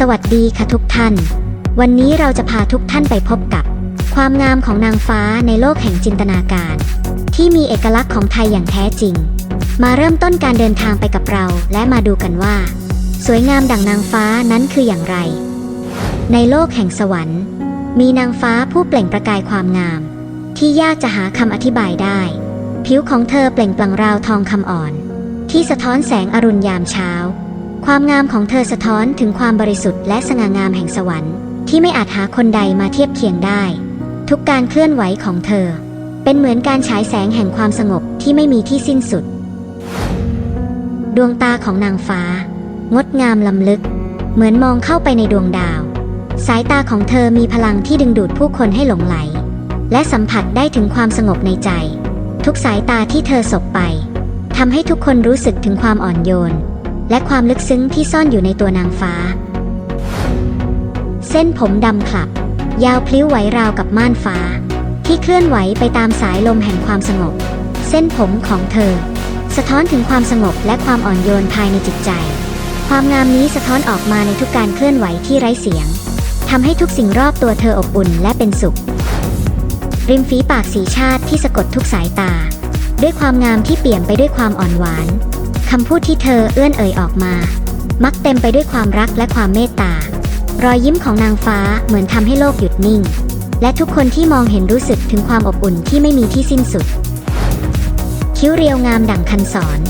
สวัสดีค่ะทุกท่าน วันนี้เราจะพาทุกท่านไปพบกับ ความงามของนางฟ้าในโลกแห่งจินตนาการ ที่มีเอกลักษณ์ของไทยอย่างแท้จริง มาเริ่มต้นการเดินทางไปกับเรา และมาดูกันว่า สวยงามดั่งนางฟ้านั้นคืออย่างไร ในโลกแห่งสวรรค์ มีนางฟ้าผู้เปล่งประกายความงาม ที่ยากจะหาคำอธิบายได้ ผิวของเธอเปล่งปลั่งราวทองคำอ่อน ที่สะท้อนแสงอรุณยามเช้า ความงามของเธอสะท้อนถึงความบริสุทธิ์และสง่างามแห่งสวรรค์ ที่ไม่อาจหาคนใดมาเทียบเคียงได้ ทุกการเคลื่อนไหวของเธอ เป็นเหมือนการฉายแสงแห่งความสงบที่ไม่มีที่สิ้นสุด ดวงตาของนางฟ้า งดงามล้ำลึก เหมือนมองเข้าไปในดวงดาว สายตาของเธอมีพลังที่ดึงดูดผู้คนให้หลงไหล และสัมผัสได้ถึงความสงบในใจ ทุกสายตาที่เธอสบไปทำให้ทุกคนรู้สึกถึงความอ่อนโยน และความลึกซึ้งที่ซ่อนอยู่ในตัวนางฟ้า เส้นผมดำคลับ ยาวพลิ้วไหวราวกับม่านฟ้า ที่เคลื่อนไหวไปตามสายลมแห่งความสงบ เส้นผมของเธอ สะท้อนถึงความสงบและความอ่อนโยนภายในจิตใจ ความงามนี้สะท้อนออกมาในทุกการเคลื่อนไหวที่ไร้เสียงทำให้ทุกสิ่งรอบตัวเธออบอุ่นและเป็นสุข ริมฝีปากสีชาติที่สะกดทุกสายตา ด้วยความงามที่เปลี่ยมไปด้วยความอ่อนหวาน คำพูดที่เธอเอื้อนเอ่ยออกมา มักเต็มไปด้วยความรักและความเมตตารอยยิ้มของนางฟ้าเหมือนทำให้โลกหยุดนิ่ง และทุกคนที่มองเห็นรู้สึกถึงความอบอุ่นที่ไม่มีที่สิ้นสุด คิ้วเรียวงามดั่งคันสอน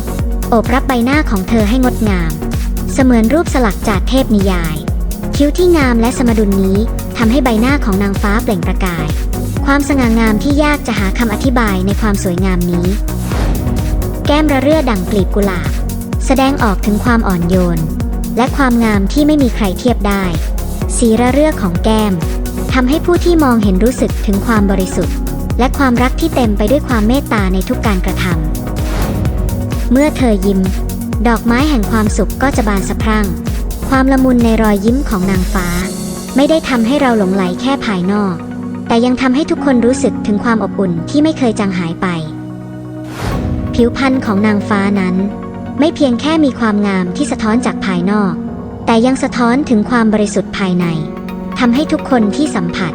โอบรับใบหน้าของเธอให้งดงาม เสมือนรูปสลักจากเทพนิยาย คิ้วที่งามและสมดุลนี้ทำให้ใบหน้าของนางฟ้าเปล่งประกาย ความสง่างามที่ยากจะหาคำอธิบายในความสวยงามนี้ แก้มระเรื่อดั่งกลีบกุหลาบ แสดงออกถึงความอ่อนโยน และความงามที่ไม่มีใครเทียบได้ สีระเรื่อของแก้มทำให้ผู้ที่มองเห็นรู้สึกถึงความบริสุทธิ์ และความรักที่เต็มไปด้วยความเมตตาในทุกการกระทำเมื่อเธอยิ้ม ดอกไม้แห่งความสุขก็จะบานสะพรั่ง ความละมุนในรอยยิ้มของนางฟ้า ไม่ได้ทำให้เราหลงไหลแค่ภายนอก แต่ยังทำให้ทุกคนรู้สึกถึงความอบอุ่นที่ไม่เคยจางหายไป ผิวพรรณของนางฟ้านั้น ไม่เพียงแค่มีความงามที่สะท้อนจากภายนอก แต่ยังสะท้อนถึงความบริสุทธิ์ภายในทำให้ทุกคนที่สัมผัส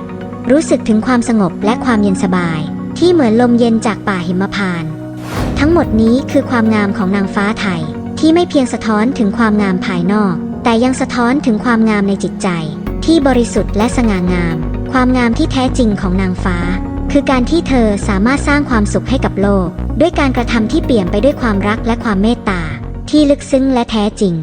รู้สึกถึงความสงบและความเย็นสบาย ที่เหมือนลมเย็นจากป่าหิมพานต์ทั้งหมดนี้คือความงามของนางฟ้าไทย ที่ไม่เพียงสะท้อนถึงความงามภายนอก แต่ยังสะท้อนถึงความงามในจิตใจ ที่บริสุทธิ์และสง่างาม ความงามที่แท้จริงของนางฟ้า คือการที่เธอสามารถสร้างความสุขให้กับโลก ด้วยการกระทำที่เปี่ยมไปด้วยความรักและความเมตตา ที่ลึกซึ้งและแท้จริง